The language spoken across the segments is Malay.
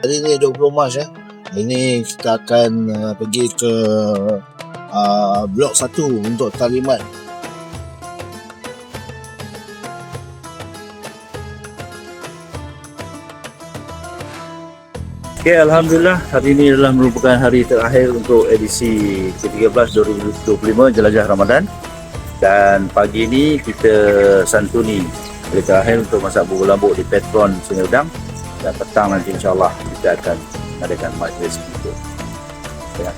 Hari ni 20 Mac ya. Ini kita akan uh, pergi ke uh, blok 1 untuk talimat. Okay, Alhamdulillah hari ini adalah merupakan hari terakhir untuk edisi ke-13 2025 Jelajah Ramadan dan pagi ini kita santuni hari terakhir untuk masak bubur lambuk di Petron Sungai Udang dan petang nanti insyaAllah kita akan mengadakan majlis untuk dengan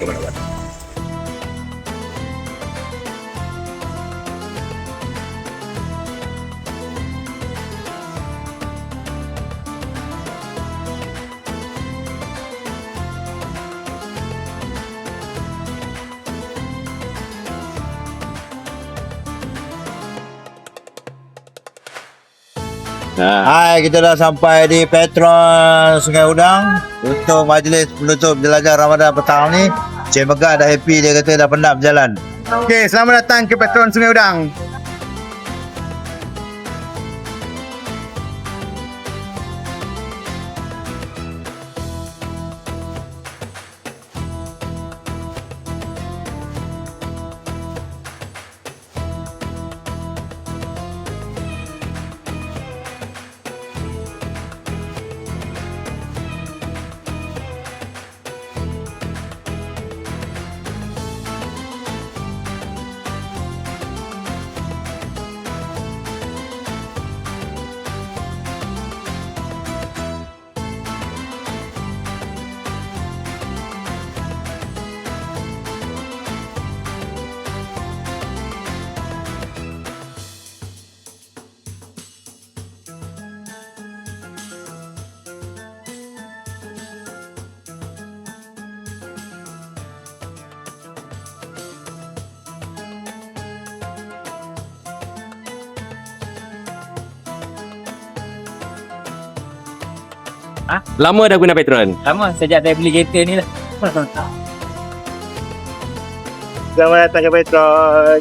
teman-teman. Hai, kita dah sampai di Petron Sungai Udang untuk majlis penutup jelajah Ramadan petang ni. Cik Megah dah happy dia kata dah penat berjalan. Okey, selamat datang ke Petron Sungai Udang. Lama dah guna Petron? Lama sejak saya beli kereta ni lah. Selamat datang ke Petron.